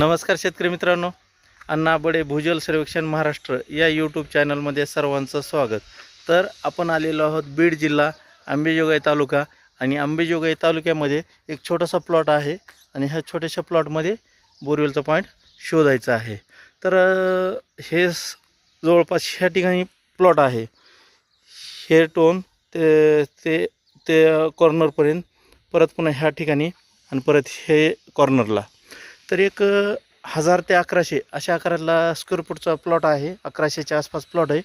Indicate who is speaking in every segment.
Speaker 1: नमस्कार शेतकरी मित्रांनो. अण्णा बडे भूजल सर्वेक्षण महाराष्ट्र या यूट्यूब चॅनलमध्ये सर्वांचं स्वागत. तर आपण आलेलो आहोत बीड जिल्हा आंबेजोगाई तालुका आणि आंबेजोगाई तालुक्यामध्ये एक छोटासा प्लॉट आहे आणि ह्या छोट्याशा प्लॉटमध्ये बोरवेलचा पॉईंट शोधायचा आहे. तर हे स- जवळपास ह्या ठिकाणी प्लॉट आहे. हे टोन ते ते ते कॉर्नरपर्यंत परत पुन्हा ह्या ठिकाणी आणि परत हे कॉर्नरला तर एक हजार ते अकराशे अशा आकाराला स्क्वेअर फूटचा प्लॉट आहे. अकराशेच्या आसपास प्लॉट आहे.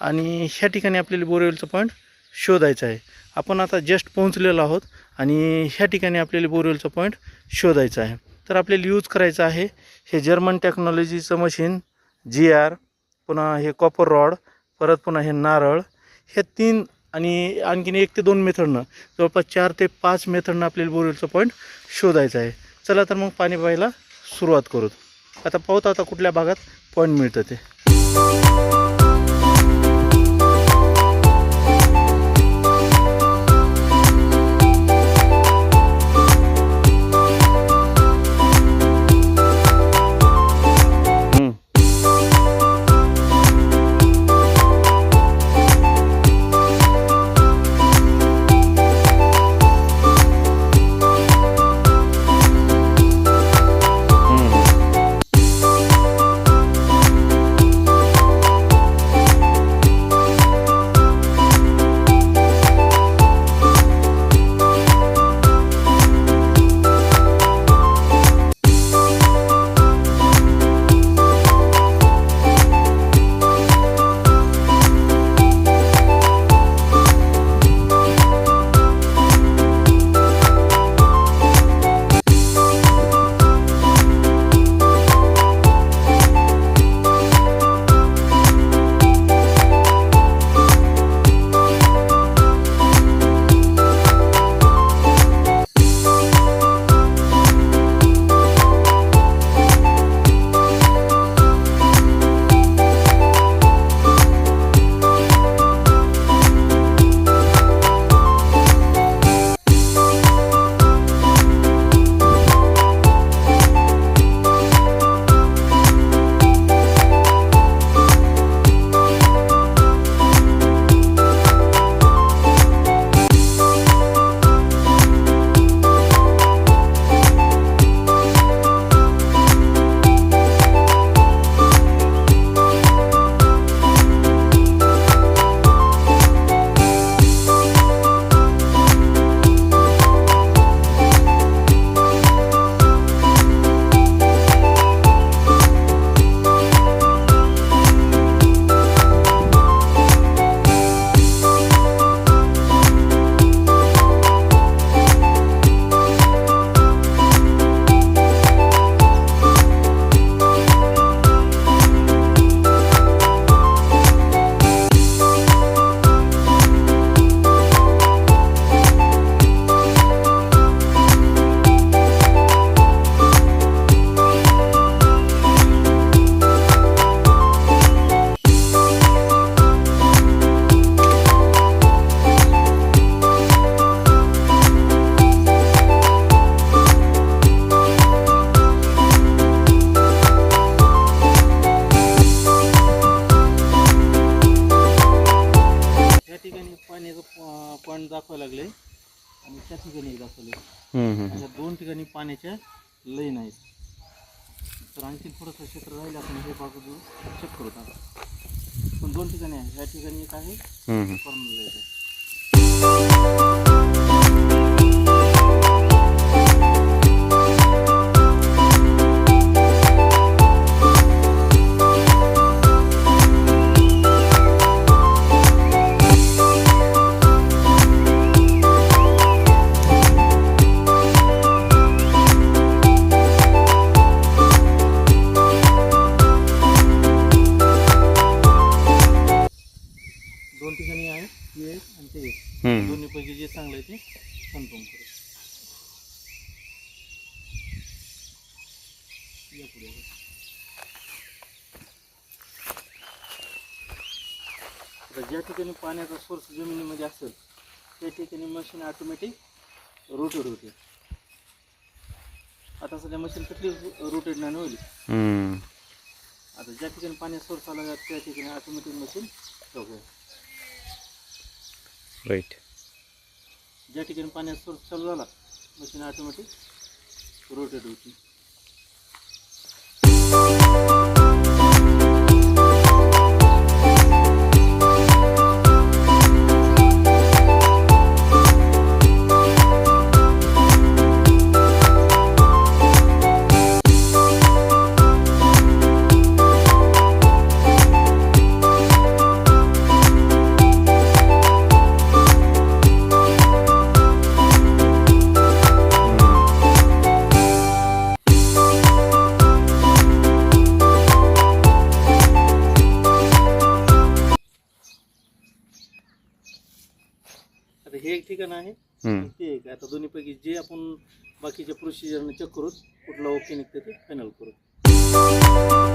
Speaker 1: आणि ह्या ठिकाणी आपल्याला बोरवेलचं पॉईंट शोधायचं आहे. आपण आता जस्ट पोहोचलेलो आहोत आणि ह्या ठिकाणी आपल्याला बोरवेलचं पॉईंट शोधायचं आहे. तर आपल्याला यूज करायचं आहे हे जर्मन टेक्नॉलॉजीचं मशीन जी आर पुन्हा हे कॉपर रॉड परत पुन्हा हे नारळ. हे तीन आणि आणखीन एक ते दोन मेथडनं जवळपास चार ते पाच मेथडनं आपल्याला बोरवेलचं पॉईंट शोधायचं आहे. चला तर मग पाणी पाहायला सुरुवात करू आता पाहत आता कुठल्या भागात पॉईंट मिळतं ते. ठिकाणी एक आहे
Speaker 2: हम्म.
Speaker 1: ज्या ठिकाणी पाण्याचा सोर्स जमिनीमध्ये असेल त्या ठिकाणी मशीन ऑटोमॅटिक रोटेट होते. आता सध्या मशीन कुठली रोटेट नाही होईल. आता ज्या ठिकाणी पाण्यात सोर्स आला त्या ठिकाणी ऑटोमॅटिक मशीन
Speaker 2: राईट
Speaker 1: ज्या ठिकाणी पाण्यात सोर्स चालू झाला मशीन ऑटोमॅटिक रोटेट होती.
Speaker 2: हम्म.
Speaker 1: ते एक आता दोन्हीपैकी जे आपण बाकीच्या प्रोसिजरने चेक करू कुठलं ओके निघतं ते फायनल करू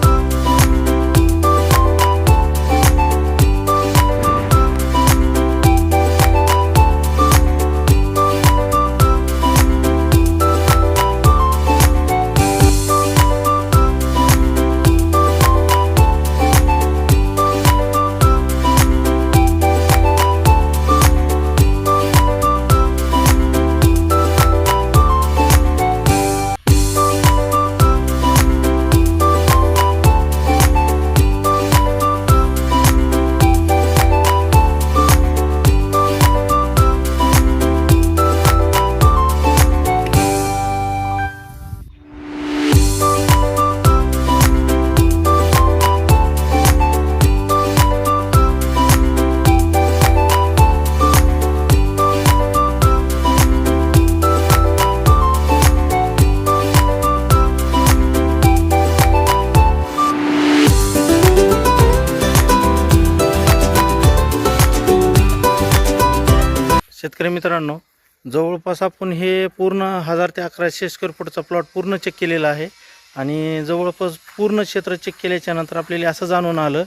Speaker 1: शेतकरी मित्रांनो जवळपास आपण हे पूर्ण हजार ते अकराशे स्क्वेअर फूटचा प्लॉट पूर्ण चेक केलेला आहे. आणि जवळपास पूर्ण क्षेत्र चेक केल्याच्यानंतर आपल्याला असं जाणून आलं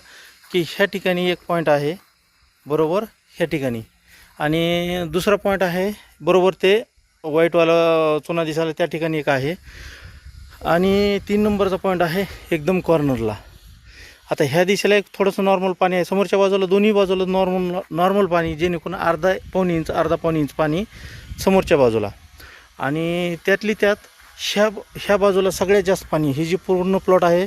Speaker 1: की ह्या ठिकाणी एक पॉईंट आहे बरोबर? ह्या ठिकाणी. आणि दुसरा पॉईंट आहे बरोबर ते व्हाईटवाला चुना दिसायला त्या ठिकाणी एक आहे. आणि तीन नंबरचा पॉईंट आहे एकदम कॉर्नरला आता ह्या दिशेला एक थोडंसं नॉर्मल पाणी आहे. समोरच्या बाजूला दोन्ही बाजूला नॉर्मल नॉर्मल पाणी जेणेकरून अर्धा पाऊण इंच अर्धा पाऊण इंच पाणी समोरच्या बाजूला. आणि त्यातली त्यात ह्या ह्या बाजूला सगळ्यात जास्त पाणी ही जी पूर्ण प्लॉट आहे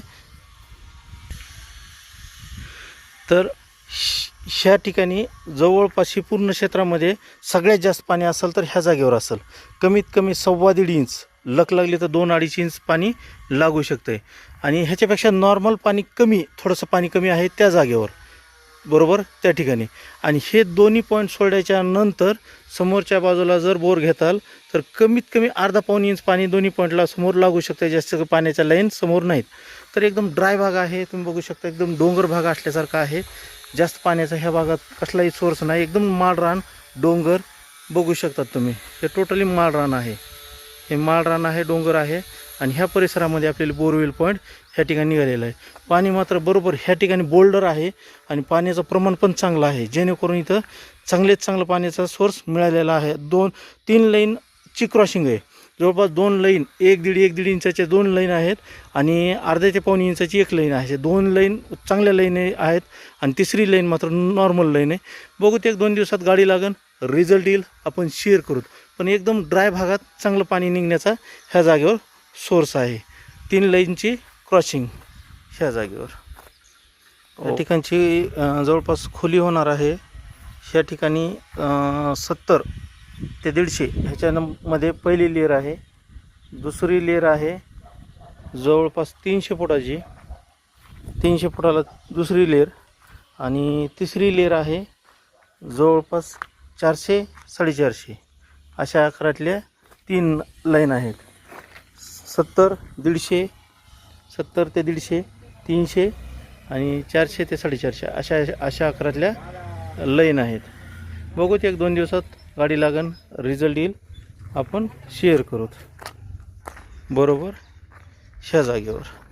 Speaker 1: तर श- ह्या ठिकाणी जवळपास ही पूर्ण क्षेत्रामध्ये सगळ्यात जास्त पाणी असेल तर ह्या जागेवर असेल. कमीत कमी सव्वा दीड इंच लक लागली तर दोन अडीच इंच पाणी लागू शकतं. आहे आणि ह्याच्यापेक्षा नॉर्मल पाणी कमी थोडंसं पाणी कमी आहे त्या जागेवर. बरोबर? त्या ठिकाणी. आणि हे दोन्ही पॉईंट सोडल्याच्या नंतर समोरच्या बाजूला जर बोर घेताल तर कमीत कमी अर्धा पाऊण इंच पाणी दोन्ही पॉईंटला समोर लागू शकते. जास्त पाण्याच्या लाईन समोर नाहीत. तर एकदम ड्राय भाग आहे. तुम्ही बघू शकता एकदम डोंगर भाग असल्यासारखा आहे. जास्त पाण्याचा ह्या भागात कसलाही सोर्स नाही. एकदम माळरान डोंगर बघू शकतात तुम्ही. हे टोटली माळरान आहे. हे माळरान आहे डोंगर आहे आणि ह्या परिसरामध्ये आपल्याला बोरवेल पॉईंट ह्या ठिकाणी निघालेलं आहे. पाणी मात्र बरोबर ह्या ठिकाणी बोल्डर आहे आणि पाण्याचं प्रमाण पण चांगलं आहे. जेणेकरून इथं चांगलेच चांगलं पाण्याचा सोर्स मिळालेला आहे. दोन तीन लाईनची क्रॉसिंग आहे. जवळपास दोन लाईन एक दीड एक दीड इंचाच्या दोन लाईन आहेत आणि अर्ध्या ते पाऊण इंचाची एक लाईन आहे. दोन लाईन चांगल्या लाईन आहेत आणि तिसरी लाईन मात्र नॉर्मल लाईन आहे. बघू ते एक दोन दिवसात गाडी लागन रिझल्ट येईल आपण शेअर करू. पण एकदम ड्राय भागात चांगलं पाणी निघण्याचा ह्या जागेवर सोर्स आहे. तीन लाईनची क्रॉसिंग ह्या जागेवर. या ठिकाणची अं, जवळपास खोली होणार आहे. ह्या ठिकाणी सत्तर ते दीडशे ह्याच्या नम- मध्ये पहिली लेअर आहे. दुसरी लेअर आहे जवळपास तीनशे फुटाची. तीनशे फुटाला दुसरी लेअर आणि तिसरी लेअर आहे जवळपास चारशे साडेचारशे. अशा आकारातल्या तीन लाईन आहेत. सत्तर दीडशे सत्तर ते दीडशे तीनशे आणि चारशे ते साडेचारशे अशा अशा आकारातल्या लाईन आहेत. बघूत एक दोन दिवसात गाडी लागन रिझल्ट येईल. आपण शेअर करूत. बरोबर? ह्या जागेवर.